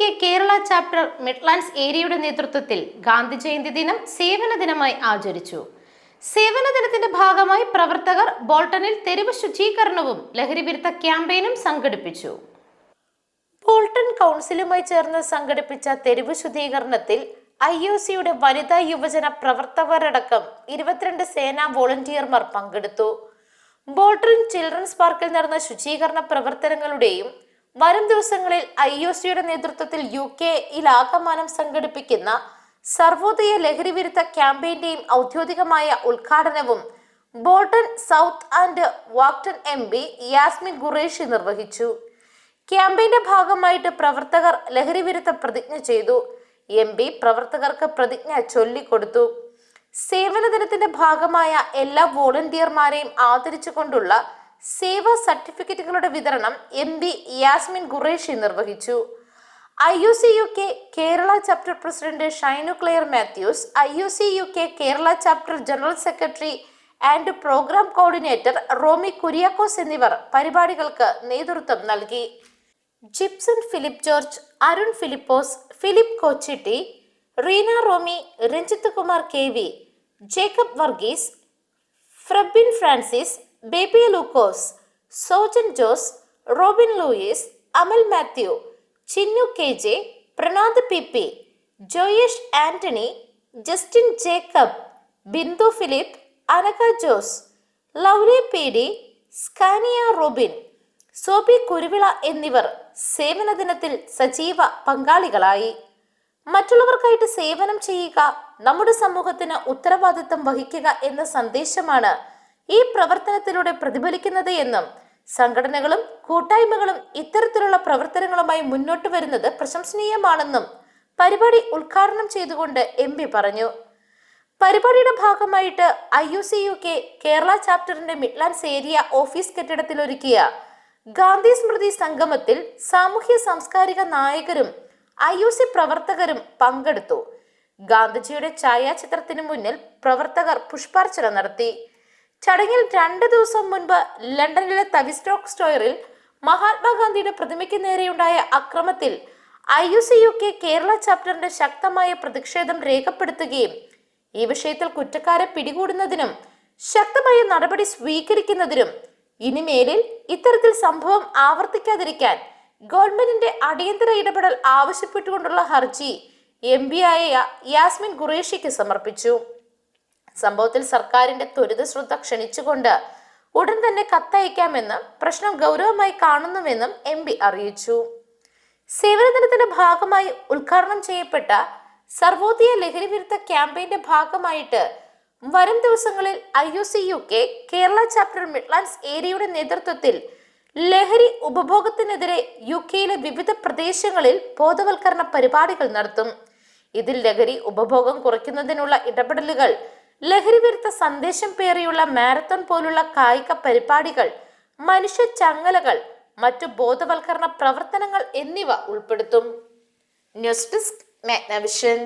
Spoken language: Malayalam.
കെ കേരള ചാപ്റ്റർ മിഡ്ലാൻഡ്സ് ഏരിയയുടെ നേതൃത്വത്തിൽ ഗാന്ധി ജയന്തി ദിനം സേവന ദിനമായി ആചരിച്ചു. സേവന ദിനത്തിന്റെ ഭാഗമായി പ്രവർത്തകർ ബോൾട്ടണിൽ തെരുവ് ശുചീകരണവും ലഹരിവിരുദ്ധ ക്യാമ്പയിനും സംഘടിപ്പിച്ചു. ബോൾട്ടൺ കൗൺസിലുമായി ചേർന്ന് സംഘടിപ്പിച്ച തെരുവ് ശുചീകരണത്തിൽ ഐ ഒ സിയുടെ വനിതാ യുവജന പ്രവർത്തകരടക്കം ഇരുപത്തിരണ്ട് സേനാ വോളണ്ടിയർമാർ പങ്കെടുത്തു. ബോൾട്ടൺ ചിൽഡ്രൻസ് പാർക്കിൽ നടന്ന ശുചീകരണ പ്രവർത്തനങ്ങളുടെയും വരും ദിവസങ്ങളിൽ ഐ ഒ സിയുടെ നേതൃത്വത്തിൽ യു കെയിലാകമാനം സംഘടിപ്പിക്കുന്ന സർവോദയ ലഹരി വിരുദ്ധ ക്യാമ്പയിന്റെയും ഔദ്യോഗികമായ ഉദ്ഘാടനവും Bolton South and Walkden M P Yasmin Qureshi നിർവഹിച്ചു. ക്യാമ്പയിന്റെ ഭാഗമായിട്ട് പ്രവർത്തകർ ലഹരി വിരുദ്ധ പ്രതിജ്ഞ ചെയ്തു. എം പി പ്രവർത്തകർക്ക് പ്രതിജ്ഞ ചൊല്ലിക്കൊടുത്തു. സേവന ദിനത്തിന്റെ ഭാഗമായ എല്ലാ വോളണ്ടിയർമാരെയും ആദരിച്ചുകൊണ്ടുള്ള സേവാ സർട്ടിഫിക്കറ്റുകളുടെ വിതരണം എം പി യാസ്മിൻ ഖുറേഷി നിർവഹിച്ചു. I U C U K Kerala chapter president Shainu Clare Mathews I U C U K Kerala chapter general secretary and programme coordinator Romy Kuriakose എന്നിവർ പരിപാടികൾക്ക് നേതൃത്വം നൽകി. Jipson Philip George Arun Philipose Philip Kochitty Reena Romy Ranjith Kumar K V Jacob Varghese Frebin Francis Baby Lukose Sojan Jose Robin Louis Amal Mathew Chinnu K J Pranad P P Joyesh Antony Justin Jacob Bindu Philip Anaka Jose Lovely P D Scania Robin Soby Kuruvila എന്നിവർ സേവന ദിനത്തിൽ സജീവ പങ്കാളികളായി. മറ്റുള്ളവർക്കായിട്ട് സേവനം ചെയ്യുക നമ്മുടെ സമൂഹത്തിന് ഉത്തരവാദിത്തം വഹിക്കുക എന്ന സന്ദേശമാണ് ഈ പ്രവർത്തനത്തിലൂടെ പ്രതിഫലിക്കുന്നത് എന്നും സംഘടനകളും കൂട്ടായ്മകളും ഇത്തരത്തിലുള്ള പ്രവർത്തനങ്ങളുമായി മുന്നോട്ട് വരുന്നത് പ്രശംസനീയമാണെന്നും പരിപാടി ഉദ്ഘാടനം ചെയ്തുകൊണ്ട് എം പറഞ്ഞു. പരിപാടിയുടെ ഭാഗമായിട്ട് I U C U K Kerala ചാപ്റ്ററിന്റെ Midlands area office കെട്ടിടത്തിൽ ഒരുക്കിയ ഗാന്ധി സ്മൃതി സംഗമത്തിൽ സാമൂഹ്യ സാംസ്കാരിക നായകരും ഐ യു സി പ്രവർത്തകരും പങ്കെടുത്തു. ഗാന്ധിജിയുടെ ഛായാചിത്രത്തിന് മുന്നിൽ പ്രവർത്തകർ പുഷ്പാർച്ചന നടത്തി. ചടങ്ങിൽ രണ്ട് ദിവസം മുൻപ് ലണ്ടനിലെ തവിസ്റ്റോക്ക് സ്റ്റോറിൽ മഹാത്മാഗാന്ധിയുടെ പ്രതിമയ്ക്ക് നേരെയുണ്ടായ അക്രമത്തിൽ I U C U K Kerala ചാപ്റ്ററിന്റെ ശക്തമായ പ്രതിഷേധം രേഖപ്പെടുത്തുകയും ഈ വിഷയത്തിൽ കുറ്റക്കാരെ പിടികൂടുന്നതിനും ശക്തമായ നടപടി സ്വീകരിക്കുന്നതിനും ഇനിമേലിൽ ഇത്തരത്തിൽ സംഭവം ആവർത്തിക്കാതിരിക്കാൻ ഗവൺമെന്റിന്റെ അടിയന്തര ഇടപെടൽ ആവശ്യപ്പെട്ടുകൊണ്ടുള്ള ഹർജി എം ആയ യാസ്മിൻ ഖുറേഷിക്ക് സമർപ്പിച്ചു. സംഭവത്തിൽ സർക്കാരിന്റെ ത്വരിത ശ്രദ്ധ ക്ഷണിച്ചുകൊണ്ട് ഉടൻ തന്നെ കത്തയക്കാമെന്നും പ്രശ്നം ഗൗരവമായി കാണുന്നുവെന്നും എം പി അറിയിച്ചു. സേവനദിനത്തിന്റെ ഭാഗമായി ഉദ്ഘാടനം ചെയ്യപ്പെട്ട സർവോദയ ലഹരി വിരുദ്ധ ക്യാമ്പയിന്റെ ഭാഗമായിട്ട് വരും ദിവസങ്ങളിൽ I U C U K Kerala chapter Midlands ഏരിയയുടെ നേതൃത്വത്തിൽ ലഹരി ഉപഭോഗത്തിനെതിരെ യു കെയിലെ വിവിധ പ്രദേശങ്ങളിൽ ബോധവൽക്കരണ പരിപാടികൾ നടത്തും. ഇതിൽ ലഹരി ഉപഭോഗം കുറയ്ക്കുന്നതിനുള്ള ഇടപെടലുകൾ ലഹരി വിരുദ്ധ സന്ദേശം പേറിയുള്ള മാരത്തൺ പോലുള്ള കായിക പരിപാടികൾ മനുഷ്യ ചങ്ങലകൾ മറ്റു ബോധവൽക്കരണ പ്രവർത്തനങ്ങൾ എന്നിവ ഉൾപ്പെടുത്തും. News desk Magnavision.